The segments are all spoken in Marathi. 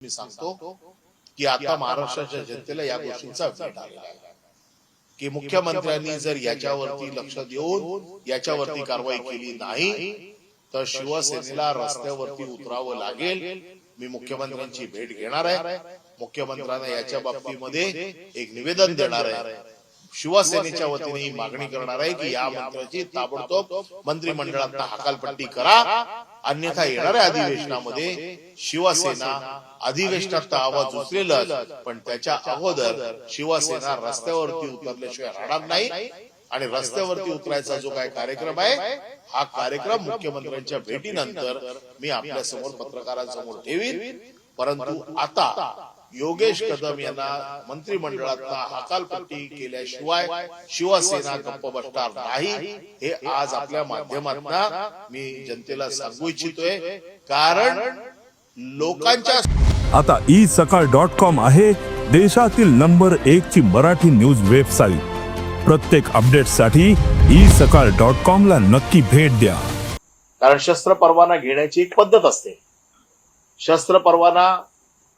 मी सांगतो की आता महाराष्ट्राच्या जनतेला या गोष्टींचा वेळ आलेला आहे. की मुख्यमंत्र्यांनी जर याच्यावरती लक्ष देऊन याच्यावरती कारवाई केली नाही तर शिवसेनेला रस्त्यावरती उतरावं लागेल. मी मुख्यमंत्र्यांची भेट घेणार आहे. मुख्यमंत्र्यांना याच्या बाबतीमध्ये एक निवेदन देणार आहे. शिवसेनेच्या वतीने ही मागणी करणार आहे की या मंत्र्याची ताबडतोब मंत्रिमंडळात हकालपट्टी करा. अन्यथा येणाऱ्या अधिवेशनामध्ये शिवसेना अधिवेशनात तर आवाज उचलेलच पण त्याच्या अगोदर शिवसेना रस्त्यावरती उतरल्याशिवाय राहणार नाही आणि रस्त्यावरती उतरायचा जो काय कार्यक्रम आहे हा कार्यक्रम मुख्यमंत्र्यांच्या भेटीनंतर मी आपल्यासमोर पत्रकारांसमोर ठेवीन. परंतु आता योगेश कदम यांना मंत्रिमंडळात हकालपट्टी केल्याशिवाय शिवसेना गप्प बसणार नाही. हे आज आपल्या माध्यमातून मी जनतेला सांगू इच्छितोय. कारण लोकांच्या आता ई सकाळ डॉट कॉम आहे देशातील नंबर एक ची मराठी न्यूज वेबसाईट. प्रत्येक अपडेटसाठी ई सकाळ डॉट कॉम ला नक्की भेट द्या. कारण शस्त्र परवाना घेण्याची एक पद्धत असते. शस्त्र परवाना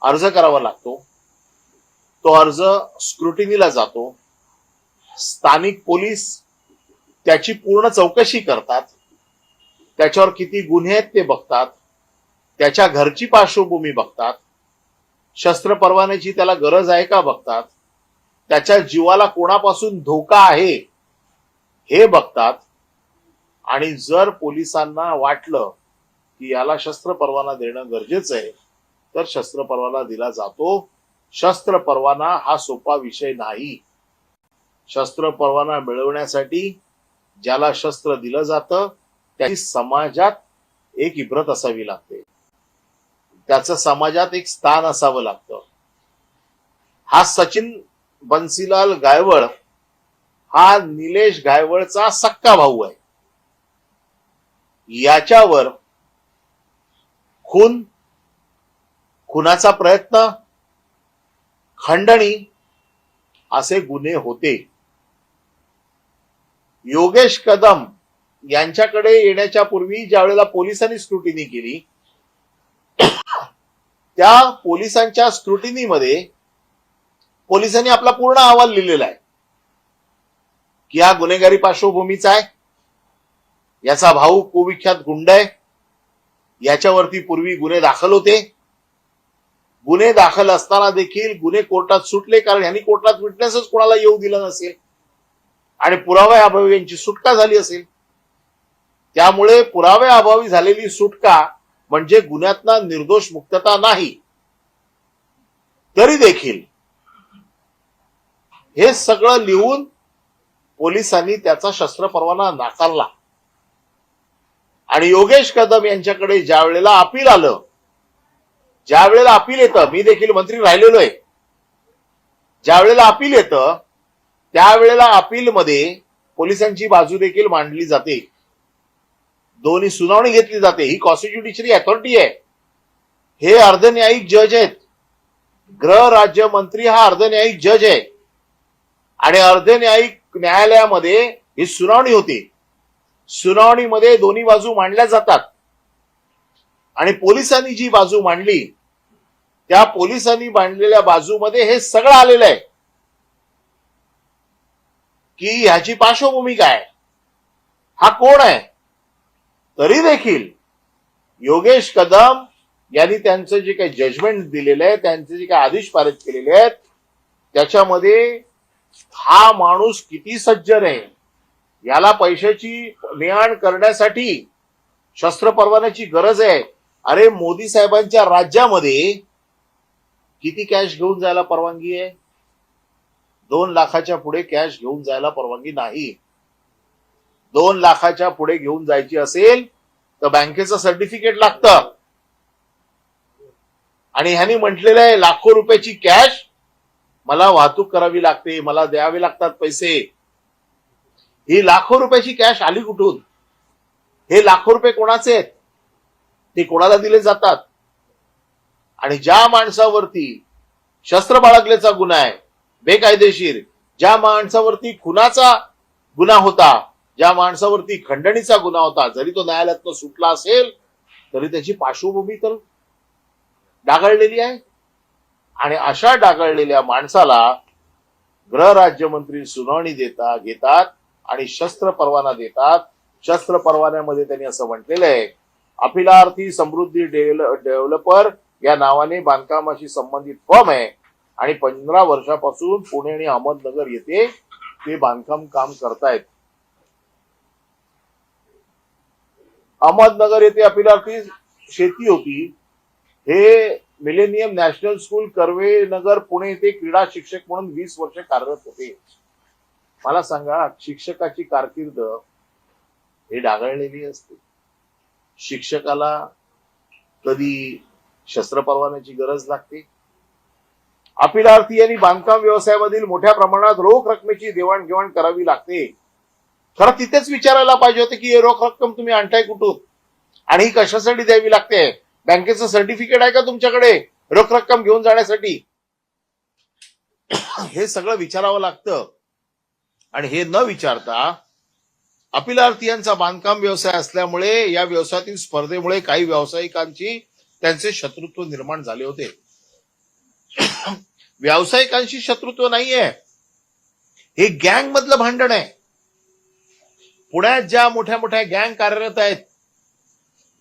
अर्ज करावा लागतो. तो अर्ज स्क्रुटिनीला जातो. स्थानिक पोलीस त्याची पूर्ण चौकशी करतात. त्याच्यावर किती गुन्हे आहेत ते बघतात. त्याच्या घरची पार्श्वभूमी बघतात. शस्त्र परवान्याची त्याला गरज आहे का बघतात. त्याच्या जीवाला कोणापासून धोका आहे हे बघतात. आणि जर पोलिसांना वाटलं की याला शस्त्र परवाना देणं गरजेचं आहे तर शस्त्र परवाना दिला जातो. शस्त्र परवाना हा सोपा विषय नाही. शस्त्र परवाना मिळवण्यासाठी ज्याला शस्त्र दिलं जातं त्याची समाजात एक इब्रत असावी लागते. त्याचं समाजात एक स्थान असावं लागतं. हा सचिन बन्सीलाल गायवळ हा निलेश गायवळचा सक्का भाऊ आहे. याच्यावर खून खुनाचा प्रयत्न? खंडणी. असे गुन्हे होते. योगेश कदम यांच्याकडे येण्याच्या पूर्वी ज्या वेळेला पोलिसांनी स्क्रुटिनी केली त्या पोलिसांच्या स्क्रुटिनीमध्ये पोलिसांनी आपला पूर्ण अहवाल लिहिलेला आहे की हा गुन्हेगारी पार्श्वभूमीचा आहे. याचा भाऊ कुविख्यात गुंड आहे. याच्यावरती पूर्वी गुन्हे दाखल होते. गुन्हे दाखल असताना देखील गुन्हे कोर्टात सुटले कारण यांनी कोर्टात विटनेसच कोणाला येऊ दिलं नसेल. आणि पुराव्याअभावी अभावी यांची सुटका झाली असेल. त्यामुळे पुराव्याअभावी अभावी झालेली सुटका म्हणजे गुन्ह्यातना निर्दोष मुक्तता नाही. तरी देखील हे सगळं लिहून पोलिसांनी त्याचा शस्त्र परवाना नाकारला. आणि योगेश कदम यांच्याकडे ज्या वेळेला अपील आलं ज्या वेळेला अपील येतं मी देखील मंत्री राहिलेलो आहे ज्या वेळेला अपील येतं त्यावेळेला अपीलमध्ये पोलिसांची बाजू देखील मांडली जाते. दोन्ही सुनावणी घेतली जाते. ही कॉन्स्टिट्युशनरी अथॉरिटी आहे. हे अर्धन्यायिक जज आहेत. गृह राज्यमंत्री हा अर्धन्यायिक जज आहे. आणि अर्धन्यायिक न्यायालयामध्ये ही सुनावणी होती. सुनावणीमध्ये दोन्ही बाजू मांडल्या जातात. आणि पोलिसांनी जी बाजू मांडली त्या पोलिसांनी मांडलेल्या बाजूमध्ये हे सगळं आलेलं आहे. की ह्याची पार्श्वभूमी काय? हा कोण आहे? तरी देखील योगेश कदम यांनी त्यांचं जे काही जजमेंट दिलेलं आहे त्यांचे जे काही आदेश पारित केलेले आहेत त्याच्यामध्ये हा माणूस किती सज्जन आहे? याला पैशाची नेआण करण्यासाठी शस्त्र परवान्याची गरज आहे. अरे मोदी साहेबांच्या राज्यामध्ये किती कॅश घेऊन जायला परवानगी आहे? दोन लाखाच्या पुढे कॅश घेऊन जायला परवानगी नाही. दोन लाखाच्या पुढे घेऊन जायची असेल तर बँकेचं सर्टिफिकेट लागतं. आणि ह्यांनी म्हटलेलं आहे लाखो रुपयाची कॅश मला वाहतूक करावी लागते मला द्यावे लागतात पैसे. ही लाखो रुपयाची कॅश आली कुठून? हे लाखो रुपये कोणाचे आहेत? ते कोणाला दिले जातात? आणि ज्या माणसावरती शस्त्र बाळगल्याचा गुन्हा आहे बेकायदेशीर ज्या माणसावरती खुनाचा गुन्हा होता ज्या माणसावरती खंडणीचा गुन्हा होता जरी तो न्यायालयातनं सुटला असेल तरी त्याची पार्श्वभूमी तर डागाळलेली आहे. आणि अशा डागळलेल्या माणसाला गृह राज्यमंत्री सुनावणी देता घेतात आणि शस्त्र परवाना देतात. शस्त्र परवान्यामध्ये त्यांनी असं म्हटलेलं आहे अखिलार्थी समृद्धी डेव्हलपर या नावाने बांधकामाशी संबंधित फर्म आहे. आणि पंधरा वर्षापासून पुणे आणि अहमदनगर येथे ते बांधकाम काम करतायत. अहमदनगर येथे अपिलार्थी शेती होती. हे millennium national school Karve Nagar Pune येथे क्रीडा शिक्षक म्हणून वीस वर्ष कार्यरत होते. मला सांगा शिक्षकाची कारकीर्द हे डागळलेली असते. शिक्षकाला कधी शस्त्र परवान्याची गरज लागते? अपिलार्थी आणि बांधकाम व्यवसायामधील मोठ्या प्रमाणात रोख रकमेची देवाणघेवाण करावी लागते. खरं तिथेच विचारायला पाहिजे होते की हे रोख रक्कम तुम्ही आणताय कुठून? आणि ही कशासाठी द्यावी लागते? बँकेचं सर्टिफिकेट आहे का तुमच्याकडे? रोख रक्कम घेऊन जाण्यासाठी? हे सगळं विचारावं लागतं. आणि हे न विचारता अपिलार्थी यांचा बांधकाम व्यवसाय असल्यामुळे या व्यवसायातील स्पर्धेमुळे काही व्यावसायिकांची त्यांचे शत्रुत्व निर्माण झाले होते. व्यावसायिकांशी शत्रुत्व नाहीये. हे गँग मधलं भांडण आहे. पुण्यात ज्या मोठ्या मोठ्या गँग कार्यरत आहेत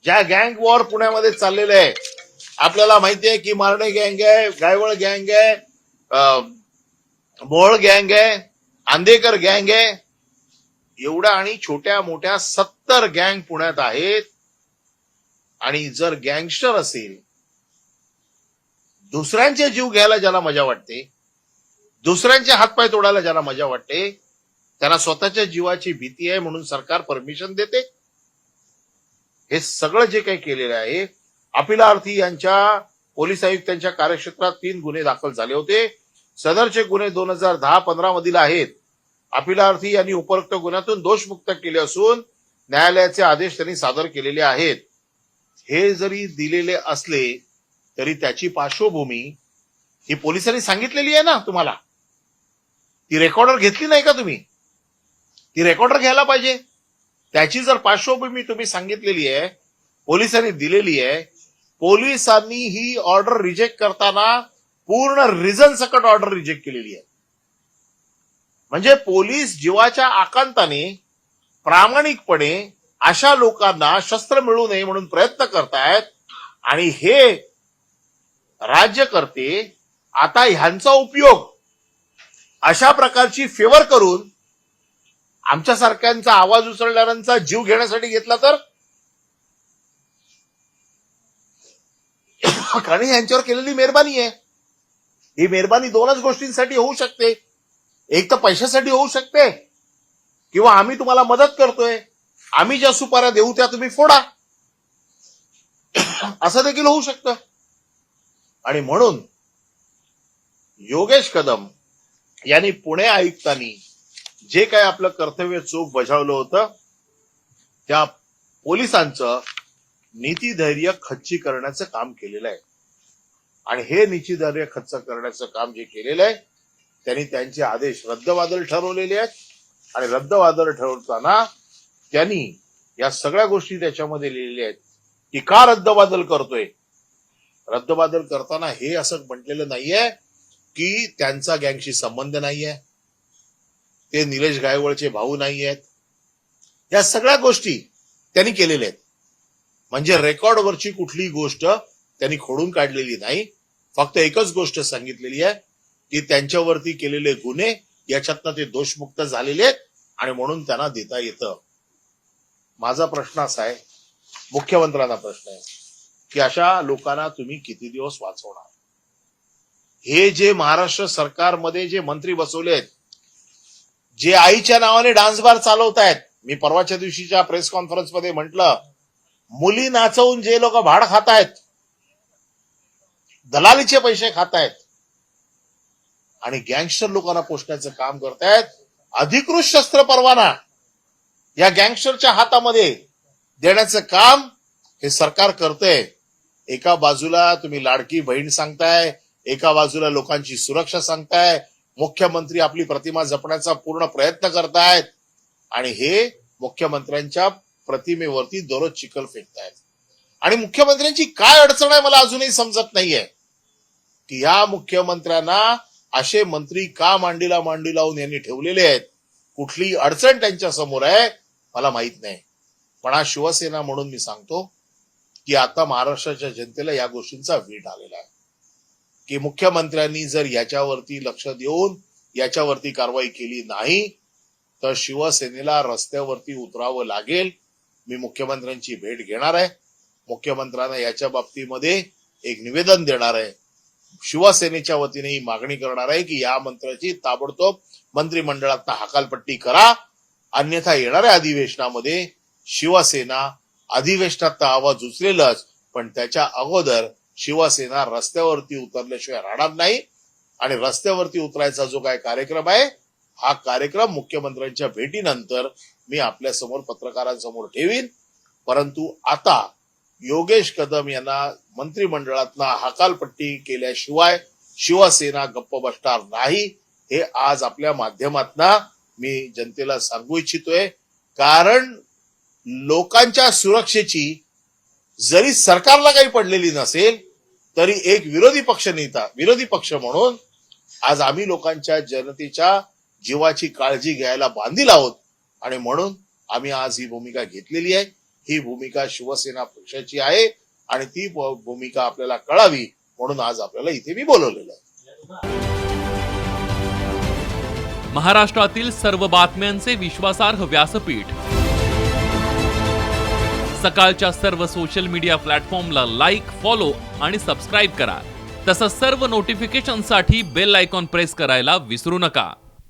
ज्या गँग वॉर पुण्यामध्ये चाललेलं आहे आपल्याला माहिती आहे की मारणे गँग आहे गायवळ गँग आहे अं, गँग आहे आंदेकर गँग आहे एवढ्या आणि छोट्या मोठ्या सत्तर गँग पुण्यात आहेत. आणि जर गँगस्टर असेल दुसऱ्यांचे जीव घ्यायला ज्याला मजा वाटते दुसऱ्यांचे हातपाय तोडायला ज्याला मजा वाटते त्यांना स्वतःच्या जीवाची भीती आहे म्हणून सरकार परमिशन देते. हे सगळं जे काही केलेलं आहे अपिलार्थी यांच्या पोलीस आयुक्तांच्या कार्यक्षेत्रात तीन गुन्हे दाखल झाले होते. सदरचे गुन्हे दोन हजार दहा पंधरा मधील आहेत. अपिलार्थी यांनी उपरोक्त गुन्ह्यातून दोषमुक्त केले असून न्यायालयाचे आदेश त्यांनी सादर केलेले आहेत. हे जरी दिलेले असले तरी त्याची पार्श्वभूमी ही पोलिसांनी सांगितलेली आहे ना तुम्हाला? ती रेकॉर्डर घेतली नाही का तुम्ही? ती रेकॉर्डर घ्यायला पाहिजे. त्याची जर पार्श्वभूमी तुम्ही सांगितलेली आहे पोलिसांनी दिलेली आहे पोलिसांनी ही ऑर्डर रिजेक्ट करताना पूर्ण रिझन सकट ऑर्डर रिजेक्ट केलेली आहे. म्हणजे पोलीस जीवाच्या आकांताने प्रामाणिकपणे अशा लोकांना शस्त्र मिळू नये म्हणून प्रयत्न करतायत. आणि हे राज्यकर्ते आता ह्यांचा उपयोग अशा प्रकारची फेवर करून आमच्यासारख्यांचा आवाज उचलणाऱ्यांचा जीव घेण्यासाठी घेतला तर? कारण ह्यांच्यावर केलेली मेहरबानी आहे. ही मेहरबानी दोनच गोष्टींसाठी होऊ शकते. एक तर पैशासाठी होऊ शकते. किंवा आम्ही तुम्हाला मदत करतोय. आम्ही ज्या सुपाऱ्या देऊ त्या तुम्ही फोडा. असं देखील होऊ शकतं. आणि म्हणून योगेश कदम यांनी पुणे आयुक्तांनी जे काय आपलं कर्तव्य चोख बजावलं होतं त्या पोलिसांचं नीतीधैर्य खच्ची करण्याचं काम केलेलं आहे. आणि हे नीतीधैर्य खच्च करण्याचं काम जे केलेलं आहे त्यांनी त्यांचे आदेश रद्दबादल ठरवलेले आहेत. आणि रद्दबादल ठरवताना त्यांनी या सगळ्या गोष्टी त्याच्यामध्ये लिहिलेल्या आहेत. की का रद्दबादल करतोय? रद्दबादल करताना हे असं म्हटलेलं नाहीये की त्यांचा गँगशी संबंध नाहीये. ते निलेश गायवळचे भाऊ नाही आहेत या सगळ्या गोष्टी त्यांनी केलेल्या आहेत. म्हणजे रेकॉर्डवरची कुठलीही गोष्ट त्यांनी खोडून काढलेली नाही. फक्त एकच गोष्ट सांगितलेली आहे. की त्यांच्यावरती केलेले गुन्हे याच्यातनं ते दोषमुक्त झालेले आहेत आणि म्हणून त्यांना देता येतं. माझा प्रश्न असा आहे मुख्यमंत्र्यांना प्रश्न आहे की अशा लोकांना तुम्ही किती दिवस वाचवणार? हे जे महाराष्ट्र सरकारमध्ये जे मंत्री बसवले आहेत जे आईच्या नावाने डान्स बार चालवत आहेत मी परवाच्या दिवशीच्या प्रेस कॉन्फरन्समध्ये म्हटलं मुली नाचवून जे लोक भाड खात आहेत दलालीचे पैसे खात आहेत आणि गँगस्टर लोकांना पोचण्याचं काम करतायत. अधिकृत शस्त्र परवाना या गँगस्टरच्या हातामध्ये देण्याचं काम हे सरकार करतंय. एका बाजूला तुम्ही लाडकी बहीण सांगताय एका बाजूला लोकांची सुरक्षा सांगताय मुख्यमंत्री आपली प्रतिमा जपण्याचा पूर्ण प्रयत्न करतायत. आणि हे मुख्यमंत्र्यांच्या प्रतिमेवरती दररोज चिखल फेकतायत. आणि मुख्यमंत्र्यांची काय अडचण आहे मला अजूनही समजत नाहीये. की या मुख्यमंत्र्यांना असे मंत्री का मांडीला मांडी लावून यांनी ठेवलेले आहेत? कुठली अडचण त्यांच्यासमोर आहे? मला माहीत नाही. पण हा शिवसेना म्हणून मी सांगतो की आता महाराष्ट्राच्या जनतेला या गोष्टींचा वीट आलेला आहे. की मुख्यमंत्र्यांनी जर याच्यावरती लक्ष देऊन याच्यावरती कारवाई केली नाही तर शिवसेनेला रस्त्यावरती उतरावं लागेल. मी मुख्यमंत्र्यांची भेट घेणार आहे. मुख्यमंत्र्यांना याच्या बाबतीमध्ये एक निवेदन देणार आहे. शिवसेनेच्या वतीने ही मागणी करणार आहे की या मंत्र्याची ताबडतोब मंत्रिमंडळात हकालपट्टी करा. अन्यथा येणाऱ्या अधिवेशनामध्ये शिवसेना अधिवेशनात तर आवाज उचलेलच पण त्याच्या अगोदर शिवसेना रस्त्यावरती उतरल्याशिवाय राहणार नाही. आणि रस्त्यावरती उतरायचा जो काय कार्यक्रम आहे हा कार्यक्रम मुख्यमंत्र्यांच्या भेटीनंतर मी आपल्यासमोर पत्रकारांसमोर ठेवीन. परंतु आता योगेश कदम यांना मंत्रिमंडळातनं हकालपट्टी केल्याशिवाय शिवसेना गप्प बसणार नाही हे आज आपल्या माध्यमातना मी जनतेला सांगू इच्छितोय. कारण लोकांच्या सुरक्षेची जरी सरकारला काही पडलेली नसेल तरी एक विरोधी पक्ष नेता विरोधी पक्ष म्हणून आज आम्ही लोकांच्या जनतेच्या जीवाची काळजी घ्यायला बांधील आहोत. आणि म्हणून आम्ही आज ही भूमिका घेतलेली आहे. ही भूमिका शिवसेना पक्षाची आहे आणि ती भूमिका आपल्याला कळावी म्हणून आज आपल्याला इथे मी बोलवलेलं आहे. महाराष्ट्रातील सर्व बातम्यांचे विश्वासार्ह व्यासपीठ. सकाळच्या सर्व सोशल मीडिया प्लॅटफॉर्मला लाईक फॉलो आणि सबस्क्राईब करा. तसंच सर्व नोटिफिकेशनसाठी बेल आयकॉन प्रेस करायला विसरू नका.